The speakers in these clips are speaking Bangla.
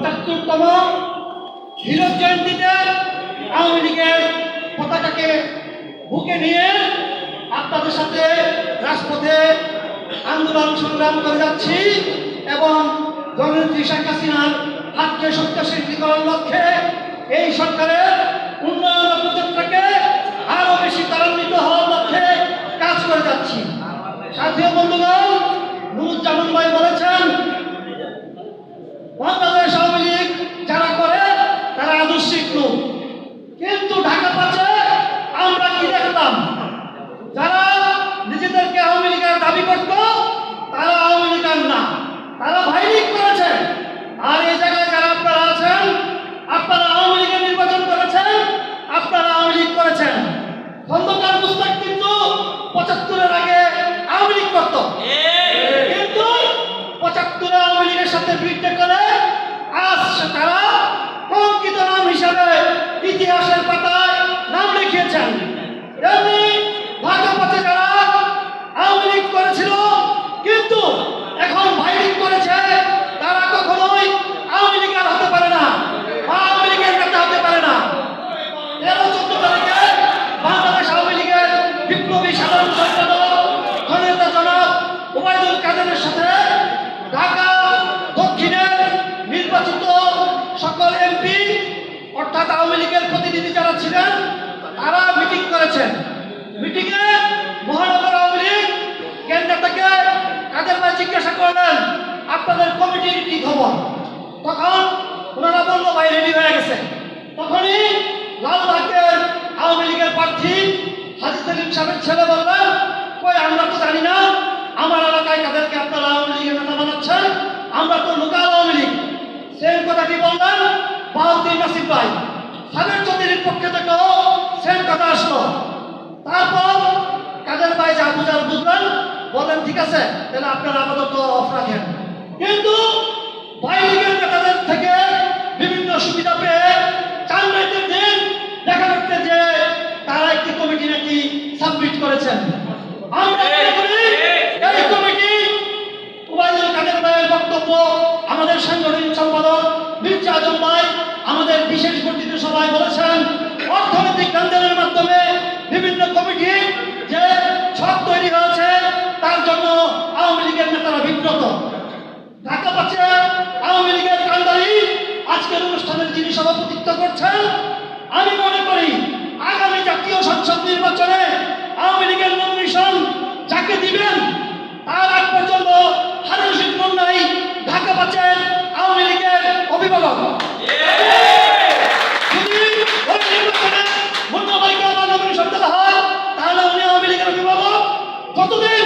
পঁচাত্তরতম হিরো জয়ন্তীতে আওয়ামী লীগের পতাকাকে বুকে নিয়ে আপনাদের সাথে রাজপথে আন্দোলন সংগ্রাম করে যাচ্ছি এবং জননেত্রী শেখ হাসিনার হাতকে করার লক্ষ্যে এই সরকারের উন্নয়ন প্রজেক্টটাকে আরও বেশি ত্বরান্বিত হওয়ার লক্ষ্যে কাজ করে যাচ্ছি। সাথী বন্ধুগণ, নুরুজ্জামান ভাই বলেছেন আদর্শিক কিন্তু ঢাকা পাচ্ছে আমরা কি দেখলাম? যারা নিজেদেরকে আওয়ামী লীগের দাবি করত তারা আওয়ামী লীগের না। তারা ভাই লীগ করেছে। আর এই জায়গায় যারা আপনারা আছেন আপনারা আওয়ামী লীগের নির্বাচন করেছেন আপনারা আওয়ামী লীগ করেছেন। খন্দকার মুস্তাক কিন্তু পঁচাত্তরের আগে আওয়ামী লীগ করত। কিন্তু পঁচাত্তরে আওয়ামী লীগের সাথে বিরুদ্ধে করে আজ তারা কঙ্কিত নাম হিসাবে ইতিহাসের পাতায় নাম লিখিয়েছেন তেমনি ঢাকা পথে যারা আওয়ামী লীগ করেছিল কিন্তু এখন ভাই লীগ করেছে তারা কখনোই আওয়ামী লীগের হতে পারে না বা আওয়ামী লীগের নেতা হতে পারে না তেরো চোদ্দ তারিখে বাংলাদেশ আওয়ামী লীগের বিপ্লবী সাধারণ সম্পাদক জনতা জনাব ওবায়দুল সাথে ঢাকা দক্ষিণের নির্বাচিত সকল এমপি অর্থাৎ আওয়ামী লীগের প্রতিনিধি যারা ছিলেন, তারা মিটিং করেছেন। মিটিংয়ে মহানগর আওয়ামী লীগ কেন্দ্র থেকে কাদের ভাই জিজ্ঞাসা করলেন, আপনাদের কমিটির কি খবর? তখন ওনারা বলল, ভাই রেডি হয়ে গেছে। তখনই লালবাগের আওয়ামী লীগের প্রার্থী হাজি সেলিম সাহেবের ছেলে বললেন কই আমরা তো জানি না আমার এলাকায় কাদেরকে আপনারা আওয়ামী লীগের নেতা বানাচ্ছেন আমরা তো লোকাল আওয়ামী লীগ। সেম কথাটি বললেন বাউদ্দিন নাসির ভাই সাবেক চৌধুরীর পক্ষে থেকেও সেম কথা আসলো। তারপর কাদের ভাই যা বুঝার বুঝলেন? বলেন, ঠিক আছে, তাহলে আপনারা আপাতত অফ রাখেন কিন্তু ভাই লীগের নেতাদের থেকে বিভিন্ন সুবিধা পেয়ে চার নাইটের দিন দেখা যাচ্ছে যে তারা একটি কমিটি নাকি সাবমিট করেছেন আমরা মনে করি এই কমিটি উবায়দুল কাদের ভাইয়ের বক্তব্য আমাদের সাংগঠনিক সম্পাদক মির্জা আজম ভাই, আমাদের বিশেষ বর্ধিত সভায় বলেছেন, অর্থনৈতিক লেনদেনের মাধ্যমে বিভিন্ন কমিটি যে ছক তৈরি হয়েছে, তার জন্য আওয়ামী লীগের নেতারা বিব্রত। ঢাকা পাচ্ছে আওয়ামী লীগের কান্দারি আজকের অনুষ্ঠানের যিনি সভাপতিত্ব করছেন, আমি মনে করি আগামী জাতীয় সংসদ নির্বাচনে আওয়ামী লীগের নমিনেশন যাকে দিবেন তার আগ পর্যন্ত হারুন সিং মুন্নাই ঢাকা পাচ্ছেন আওয়ামী লীগের অভিভাবক যদি ওই নির্বাচনে মুন্না ভাইকে আবার নমিনেশন দেওয়া হয় তাহলে উনি আওয়ামী লীগের অভিভাবক। যতদিন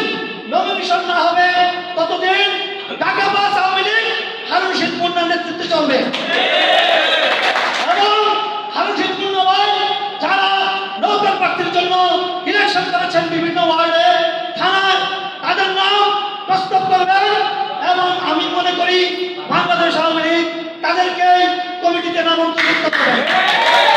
নমিনেশন না হবে ততদিন ঢাকা করি বাংলাদেশ আওয়ামী লীগ তাদেরকে কমিটিতে নাম অন্তর্ভুক্ত করবে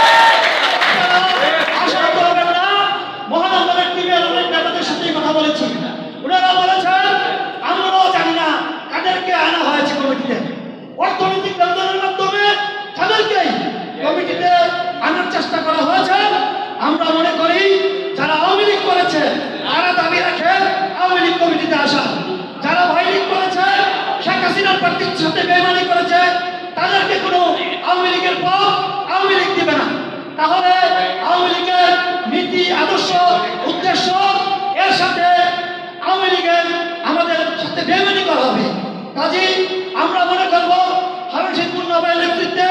হাসিনার প্রার্থীর সাথে বেমানি করেছে, তাদেরকে কোনো আওয়ামী লীগের পথ আওয়ামী লীগ দেবে না। তাহলে আওয়ামী লীগের নীতি, আদর্শ, উদ্দেশ্য, এর সাথে আওয়ামী লীগের আমাদের সাথে বেমানি করা হবে। কাজেই আমরা মনে করব হারুন শেখ মুন্নাবাইয়ের নেতৃত্বে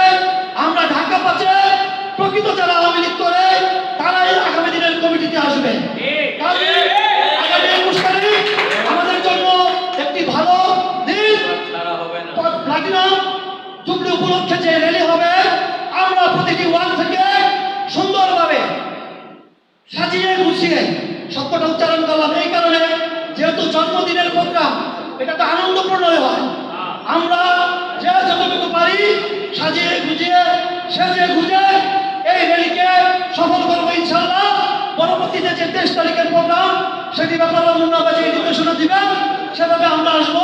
উপলক্ষে যে র্যালি হবে, আমরা প্রতিটি ওয়ার্ড থেকে সুন্দরভাবে সাজিয়ে গুছিয়ে শব্দটা উচ্চারণ করলাম। এই কারণে যেহেতু জন্মদিনের প্রোগ্রাম এটা তো আনন্দপূর্ণ হয়। আমরা যে যতটুকু পারি সাজিয়ে গুজিয়ে, সেজে গুজে এই র্যালিকে সফল করব ইনশাল্লাহ পরবর্তীতে যে তেইশ তারিখের প্রোগ্রাম সেটি ব্যাপারে মুন্নাবাজি নির্দেশনা দিবেন সেভাবে আমরা আসব।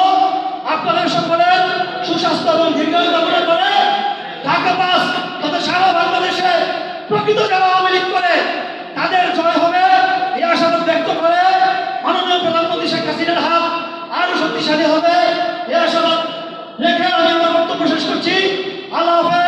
আপনাদের সকলের সুস্বাস্থ্য প্রকৃত যারা আওয়ামী লীগ করে তাদের জয় হবে, এই আশাবাদ ব্যক্ত করে মাননীয় প্রধানমন্ত্রী শেখ হাসিনার হাত আরও শক্তিশালী হবে। এই আশাবাদ রেখে আমি আমার বক্তব্য শেষ করছি। আল্লাহ হাফেজ।